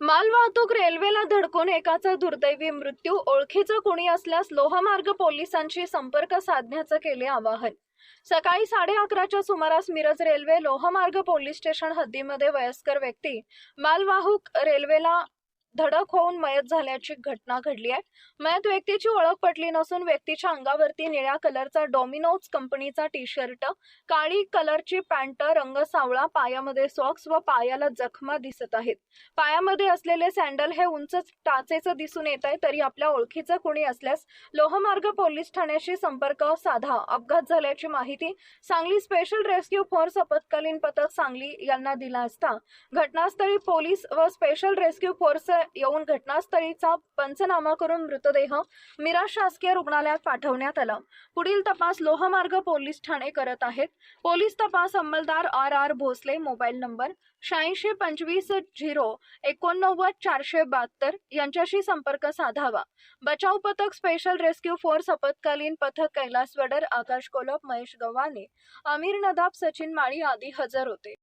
मालवाहतूक रेल्वेला धडकून एकाचा दुर्दैवी मृत्यू ओळखीचं कोणी असल्यास लोहमार्ग पोलिसांशी संपर्क साधण्याचं केले आवाहन. सकाळी साडे अकराच्या सुमारास मिरज रेल्वे लोहमार्ग पोलीस स्टेशन हद्दीमध्ये वयस्कर व्यक्ती मालवाहूक रेल्वेला धडक होऊन मयत झाल्याची घटना घडली आहे. मयत व्यक्तीची ओळख पटली नसून व्यक्तीच्या अंगावरती निळ्या कलरचा डॉमिनोज कंपनीचा टी शर्ट काळी कलरची पॅन्ट रंग सावळा पायामध्ये सॉक्स व पायाला जखमा दिसत आहेत. पायामध्ये असलेले सँडल हे उंच टाचेचं दिसून येत आहे तरी आपल्या ओळखीचं कोणी असल्यास लोहमार्ग पोलीस ठाण्याशी संपर्क साधा. अपघात झाल्याची माहिती सांगली स्पेशल रेस्क्यू फोर्स आपत्कालीन पथक सांगली यांना दिला असता. घटनास्थळी पोलीस व स्पेशल रेस्क्यू फोर्स येऊन घटनास्थळीचा पंचनामा करून मृतदेह मिरा शासकीय रुग्णालयात पाठवण्यात आला. पुढील तपास लोहमार्ग पोलीस ठाणे करत आहेत. पोलीस तपास अंमलदार R R Bhosale mobile number शहाऐंशी पंचवीस झिरो एकोणनव्वद चारशे बहात्तर यांच्याशी संपर्क साधावा. बचाव पथक स्पेशल रेस्क्यू फोर्स आपत्कालीन पथक कैलास वडर आकाश कोलप महेश गव्हाणे आमिर नदाब सचिन माळी आदी हजर होते.